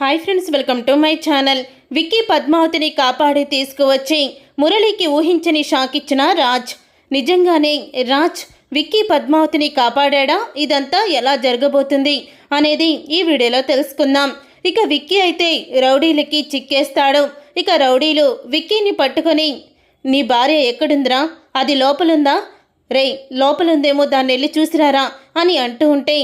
Hi friends welcome to my channel Vicky పద్మావతిని కాపాడి తీసుకువచ్చి మురళికి ఊహించని షాక్ ఇచ్చిన రాజ్. నిజంగానే రాజ్ విక్కీ పద్మావతిని కాపాడా ఇదంతా ఎలా జరగబోతుంది అనేది ఈ వీడియోలో తెలుసుకుందాం. ఇక విక్కీ అయితే రౌడీలకి చిక్కేస్తాడు. ఇక రౌడీలు విక్కీని పట్టుకొని నీ భార్య ఎక్కడుందిరా? అది లోపలుందా? రేయ్ లోపలుందేమో దాన్ని వెళ్ళి చూసిరారా? అని అంటూ ఉంటే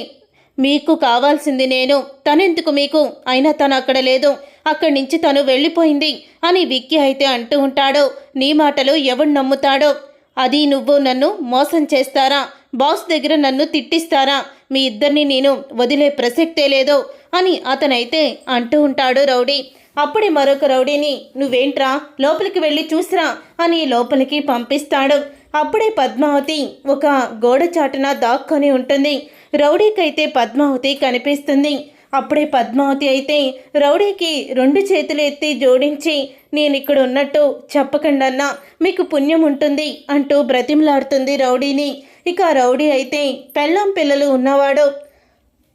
మీకు కావాల్సింది నేను. తనెందుకు మీకు? అయినా తను అక్కడ లేదు. అక్కడి నుంచి తను వెళ్ళిపోయింది అని విక్కీ అయితే అంటూ ఉంటాడు. నీ మాటలు ఎవడు నమ్ముతాడో? అది నువ్వు నన్ను మోసం చేస్తారా? బాస్ దగ్గర నన్ను తిట్టిస్తారా? మీ ఇద్దరిని నేను వదిలే ప్రసక్తే లేదు అని అతనైతే అంటూ ఉంటాడు రౌడీ. అప్పుడే మరొక రౌడీని నువ్వేంట్రా? లోపలికి వెళ్ళి చూసిరా? అని లోపలికి పంపిస్తాడు. అప్పుడే పద్మావతి ఒక గోడ చాటున దాక్కొని ఉంటుంది. రౌడీకైతే పద్మావతి కనిపిస్తుంది. అప్పుడే పద్మావతి అయితే రౌడీకి రెండు చేతులు ఎత్తి జోడించి నేను ఇక్కడ ఉన్నట్టు చెప్పకండన్నా మీకు పుణ్యం ఉంటుంది అంటూ బ్రతిమలాడుతుంది రౌడీని. ఇక రౌడీ అయితే పెళ్ళాం పిల్లలు ఉన్నవాడు.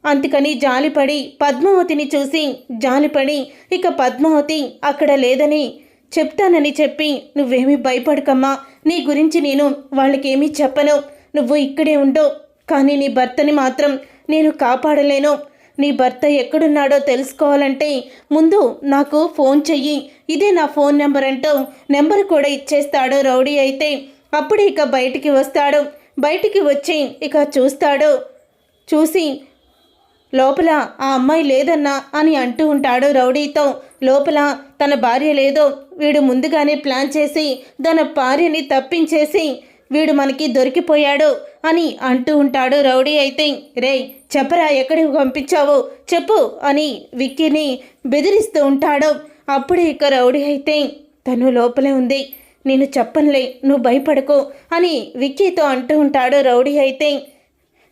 అందుకని జాలిపడి పద్మావతిని చూసి జాలిపడి ఇక పద్మావతి అక్కడ లేదని చెప్తానని చెప్పి నువ్వేమీ భయపడకమ్మా. నీ గురించి నేను వాళ్ళకేమీ చెప్పను. నువ్వు ఇక్కడే ఉండు. కానీ నీ భర్తని మాత్రం నేను కాపాడలేను. నీ భర్త ఎక్కడున్నాడో తెలుసుకోవాలంటే ముందు నాకు ఫోన్ చెయ్యి. ఇదే నా ఫోన్ నెంబర్ అంటూ నెంబర్ కూడా ఇచ్చేస్తాడు రౌడీ అయితే. అప్పుడు ఇక బయటికి వస్తాడు. బయటికి వచ్చి ఇక చూస్తాడు. చూసి లోపల ఆ అమ్మాయి లేదన్నా అని అంటూ ఉంటాడు రౌడీతో. లోపల తన భార్య లేదో వీడు ముందుగానే ప్లాన్ చేసి తన భార్యని తప్పించేసి వీడు మనకి దొరికిపోయాడు అని అంటూ ఉంటాడు రౌడీ అయితే. రే చెప్పరా ఎక్కడికి పంపించావు? చెప్పు అని విక్కీని బెదిరిస్తూ ఉంటాడు. అప్పుడే ఇక రౌడీ అయితే తను లోపలే ఉంది. నేను చెప్పనులే నువ్వు భయపడకు అని విక్కీతో అంటూ ఉంటాడు రౌడీ అయితే.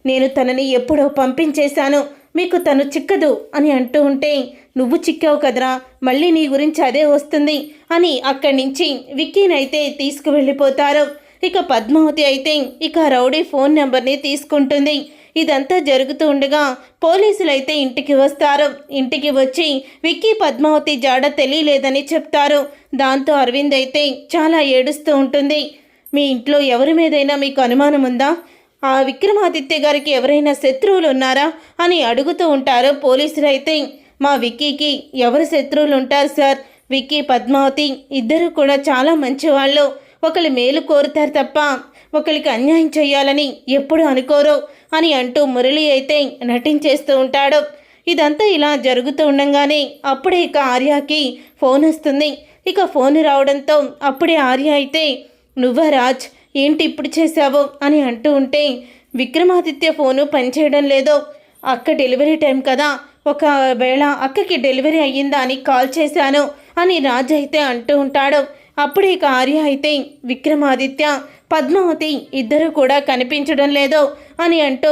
నేను తనని ఎప్పుడో పంపించేశాను. మీకు తను చిక్కదు అని అంటూ ఉంటే నువ్వు చిక్కావు కదరా మళ్ళీ నీ గురించి అదే వస్తుంది అని అక్కడి నుంచి విక్కీనైతే తీసుకువెళ్ళిపోతారు. ఇక పద్మావతి అయితే ఇక రౌడీ ఫోన్ నెంబర్ని తీసుకుంటుంది. ఇదంతా జరుగుతూ ఉండగా పోలీసులు అయితే ఇంటికి వస్తారు. ఇంటికి వచ్చి విక్కీ పద్మావతి జాడ తెలియలేదని చెప్తారు. దాంతో అరవింద్ అయితే చాలా ఏడుస్తూ ఉంటుంది. మీ ఇంట్లో ఎవరి మీదైనా మీకు అనుమానం ఉందా? ఆ విక్రమాదిత్య గారికి ఎవరైనా శత్రువులు ఉన్నారా అని అడుగుతూ ఉంటారు పోలీసులు అయితే. మా విక్కీకి ఎవరు శత్రువులు ఉంటారు సార్? విక్కీ పద్మావతి ఇద్దరు కూడా చాలా మంచివాళ్ళు. ఒకళ్ళు మేలు కోరుతారు తప్ప ఒకరికి అన్యాయం చేయాలని ఎప్పుడు అనుకోరు అని అంటూ మురళి అయితే నటించేస్తూ ఉంటాడు. ఇదంతా ఇలా జరుగుతూ ఉండగానే అప్పుడే ఇక ఆర్యాకి ఫోన్ వస్తుంది. ఇక ఫోన్ రావడంతో అప్పుడే ఆర్య అయితే నువ్వా రాజ్? ఏంటి ఇప్పుడు చేశావు అని అంటూ ఉంటే విక్రమాదిత్య ఫోను పనిచేయడం లేదో అక్క డెలివరీ టైం కదా ఒకవేళ అక్కకి డెలివరీ అయ్యిందా అని కాల్ చేశాను అని రాజ్ అయితే అంటూ ఉంటాడు. అప్పుడే కార్య ఆర్య అయితే విక్రమాదిత్య పద్మావతి ఇద్దరు కూడా కనిపించడం లేదో అని అంటూ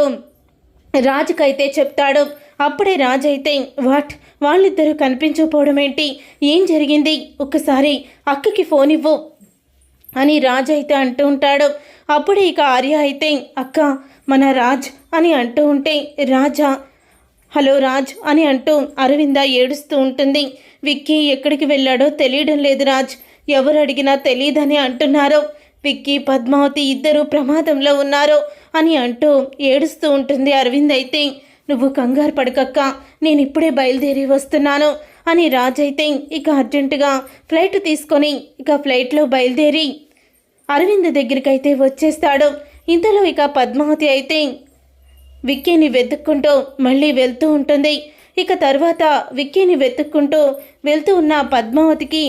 రాజుకైతే చెప్తాడు. అప్పుడే రాజు అయితే వాట్? వాళ్ళిద్దరూ కనిపించకపోవడం ఏంటి ఏం జరిగింది? ఒక్కసారి అక్కకి ఫోన్ ఇవ్వు. అని రాజ్ అయితే అంటూ ఉంటాడు. అప్పుడే ఇక ఆర్య అయితే అక్క మన రాజ్ అని అంటూ ఉంటే రాజా హలో రాజ్ అని అంటూ అరవింద ఏడుస్తూ ఉంటుంది. విక్కీ ఎక్కడికి వెళ్ళాడో తెలియడం లేదు రాజ్. ఎవరు అడిగినా తెలియదని అంటున్నారు. విక్కీ పద్మావతి ఇద్దరు ప్రమాదంలో ఉన్నారు అని అంటూ ఏడుస్తూ ఉంటుంది అరవింద్ అయితే. నువ్వు కంగారు పడకక్క నేను ఇప్పుడే బయలుదేరి వస్తున్నాను. అని రాజ్ అయితే ఇక అర్జెంటుగా ఫ్లైట్ తీసుకొని ఇక ఫ్లైట్లో బయలుదేరి అరవింద్ దగ్గరికి అయితే వచ్చేస్తాడు. ఇంతలో ఇక పద్మావతి అయితే విక్కీని వెతుక్కుంటూ మళ్ళీ వెళ్తూ ఉంటుంది. ఇక తర్వాత విక్కీని వెతుక్కుంటూ వెళ్తూ ఉన్న పద్మావతికి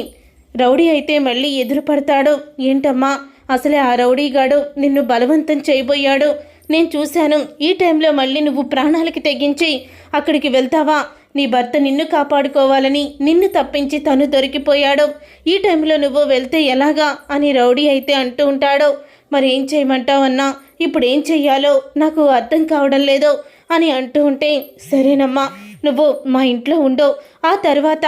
రౌడీ అయితే మళ్ళీ ఎదురుపడతాడు ఏంటమ్మా అసలే ఆ రౌడీగాడు నిన్ను బలవంతం చేయబోయాడు. నేను చూశాను ఈ టైంలో మళ్ళీ నువ్వు ప్రాణాలకి తెగించి అక్కడికి వెళ్తావా? నీ భర్త నిన్ను కాపాడుకోవాలని నిన్ను తప్పించి తను దొరికిపోయాడు. ఈ టైంలో నువ్వు వెళ్తే ఎలాగా అని రౌడీ అయితే అంటూ ఉంటాడు. మరి ఏం చేయమంటావన్నా ఇప్పుడు ఏం చెయ్యాలో? నాకు అర్థం కావడం లేదు అని అంటూ ఉంటే సరేనమ్మా నువ్వు మా ఇంట్లో ఉండు. ఆ తర్వాత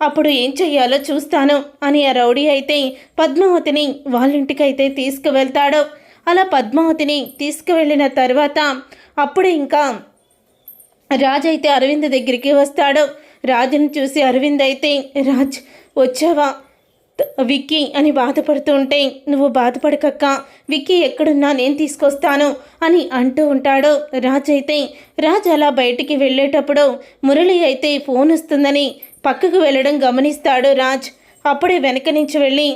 అప్పుడు ఏం చెయ్యాలో చూస్తాను అని ఆ రౌడీ అయితే పద్మావతిని వాళ్ళింటికైతే తీసుకువెళ్తాడు. అలా పద్మావతిని తీసుకువెళ్ళిన తర్వాత అప్పుడే ఇంకా రాజ్ అయితే అరవింద్ దగ్గరికి వస్తాడు. రాజుని చూసి అరవింద్ అయితే రాజ్ వచ్చావా? విక్కీ అని బాధపడుతూ ఉంటే నువ్వు బాధపడకక్క. విక్కీ ఎక్కడున్నా నేను తీసుకొస్తాను అని అంటూ ఉంటాడు. రాజ్ అయితే రాజ్ అలా బయటికి వెళ్ళేటప్పుడు మురళి అయితే ఫోన్ వస్తుందని పక్కకు వెళ్ళడం గమనిస్తాడు రాజ్. అప్పుడే వెనక నుంచి వెళ్ళి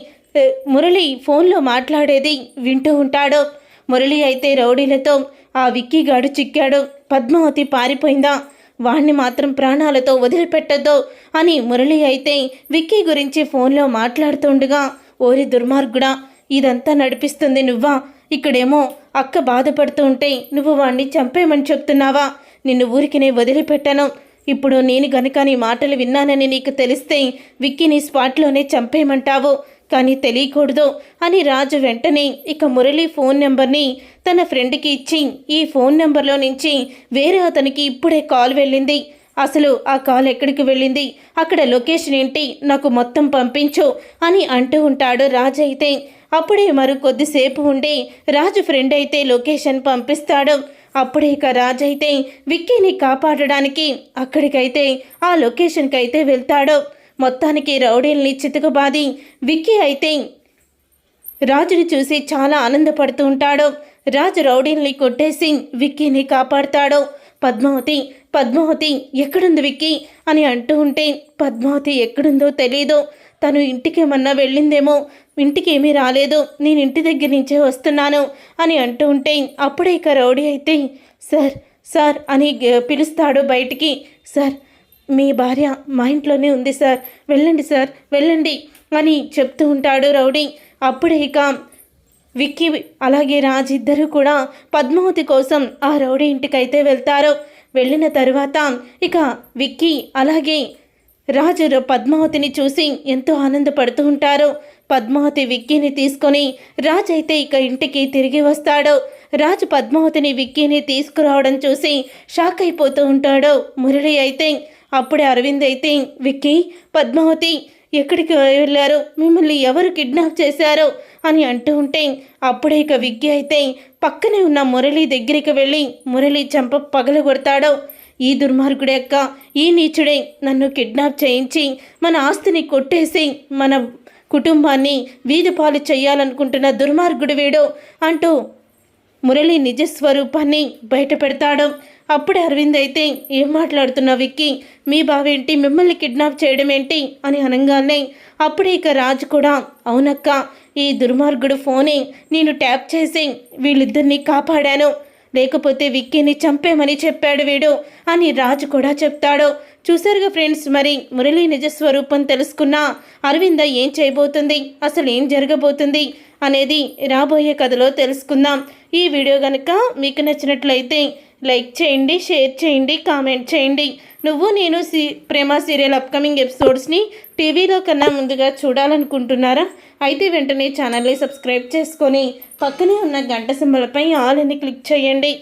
మురళి ఫోన్లో మాట్లాడేది వింటూ ఉంటాడు. మురళి అయితే రౌడీలతో ఆ విక్కీగాడు చిక్కాడు. పద్మావతి పారిపోయిందా? వాణ్ణి మాత్రం ప్రాణాలతో వదిలిపెట్టద్దు అని మురళి అయితే విక్కీ గురించి ఫోన్లో మాట్లాడుతుండగా ఓరి దుర్మార్గుడా ఇదంతా నడిపిస్తుంది నువ్వా? ఇక్కడేమో అక్క బాధపడుతూ ఉంటే నువ్వు వాణ్ణి చంపేయమని చెప్తున్నావా? నిన్ను ఊరికినే వదిలిపెట్టను. ఇప్పుడు నేను గనుక నీ మాటలు విన్నానని నీకు తెలిస్తే విక్కీని స్పాట్లోనే చంపేయమంటావు. కానీ తెలియకూడదు అని రాజు వెంటనే ఇక మురళి ఫోన్ నెంబర్ని తన ఫ్రెండ్కి ఇచ్చి ఈ ఫోన్ నెంబర్లో నుంచి వేరే అతనికి ఇప్పుడే కాల్ వెళ్ళింది. అసలు ఆ కాల్ ఎక్కడికి వెళ్ళింది? అక్కడ లొకేషన్ ఏంటి? నాకు మొత్తం పంపించు అని అంటూ ఉంటాడు రాజు అయితే. అప్పుడే మరి కొద్దిసేపు ఉండి రాజు ఫ్రెండ్ అయితే లొకేషన్ పంపిస్తాడు. అప్పుడే ఇక రాజు అయితే విక్కీని కాపాడడానికి అక్కడికైతే ఆ లొకేషన్కి అయితే వెళ్తాడు. మొత్తానికి రౌడీల్ని చితకబాది విక్కీ అయితే రాజుని చూసి చాలా ఆనందపడుతూ ఉంటాడు. రాజు రౌడీల్ని కొట్టేసి విక్కీని కాపాడతాడు. పద్మావతి పద్మావతి ఎక్కడుంది విక్కీ? అని అంటూ ఉంటే పద్మావతి ఎక్కడుందో తెలీదు. తను ఇంటికేమన్నా వెళ్ళిందేమో ఇంటికి ఏమీ రాలేదు. నేను ఇంటి దగ్గర నుంచే వస్తున్నాను అని అంటూ ఉంటే అప్పుడే ఇక రౌడీ అయితే సార్ సార్ అని పిలుస్తాడు బయటికి. సార్ మీ భార్య మా ఇంట్లోనే ఉంది సార్. వెళ్ళండి సార్. వెళ్ళండి అని చెప్తూ ఉంటాడు రౌడీ. అప్పుడే ఇక విక్కీ అలాగే రాజ్ ఇద్దరు కూడా పద్మావతి కోసం ఆ రౌడీ ఇంటికైతే వెళ్తారు. వెళ్ళిన తర్వాత ఇక విక్కీ అలాగే రాజు పద్మావతిని చూసి ఎంతో ఆనందపడుతూ ఉంటారు. పద్మావతి విక్కీని తీసుకొని రాజ్ అయితే ఇక ఇంటికి తిరిగి వస్తాడు. రాజు పద్మావతిని విక్కీని తీసుకురావడం చూసి షాక్ అయిపోతూ ఉంటాడు. మురళి అయితే అప్పుడే అరవింద్ అయితే విక్కీ పద్మావతి ఎక్కడికి వెళ్ళారు? మిమ్మల్ని ఎవరు కిడ్నాప్ చేశారు? అని అంటూ ఉంటే అప్పుడే ఇక విక్కీ అయితే పక్కనే ఉన్న మురళి దగ్గరికి వెళ్ళి మురళి చంప పగలగొడతాడు ఈ దుర్మార్గుడే అక్క ఈ నీచుడే నన్ను కిడ్నాప్ చేయించి మన ఆస్తిని కొట్టేసి మన కుటుంబాన్ని వీధి పాలు చేయాలనుకుంటున్న దుర్మార్గుడు వీడు అంటూ మురళి నిజ స్వరూపాన్ని బయట పెడతాడు. అప్పుడే అరవింద్ అయితే ఏం మాట్లాడుతున్నా విక్కీ? మీ బావేంటి? మిమ్మల్ని కిడ్నాప్ చేయడం ఏంటి అని అనగానే అప్పుడే ఇక రాజు కూడా అవునక్క ఈ దుర్మార్గుడు ఫోనే నేను ట్యాప్ చేసి వీళ్ళిద్దరిని కాపాడాను. లేకపోతే విక్కీని చంపేమని చెప్పాడు వీడు అని రాజు కూడా చెప్తాడు. చూశారుగా ఫ్రెండ్స్ మరి మురళి నిజ స్వరూపం తెలుసుకున్న అరవింద ఏం చేయబోతుంది అసలు ఏం జరగబోతుంది అనేది రాబోయే కథలో తెలుసుకుందాం. ఈ వీడియో కనుక మీకు నచ్చినట్లయితే లైక్ చేయండి షేర్ చేయండి కామెంట్ చేయండి. నువ్వు నేను సి ప్రేమ సీరియల్ అప్కమింగ్ ఎపిసోడ్స్ని టీవీలో కన్నా ముందుగా చూడాలనుకుంటున్నారా? అయితే వెంటనే ఛానల్ని సబ్స్క్రైబ్ చేసుకొని పక్కనే ఉన్న గంట సింబలపై ఆల్ అని క్లిక్ చేయండి.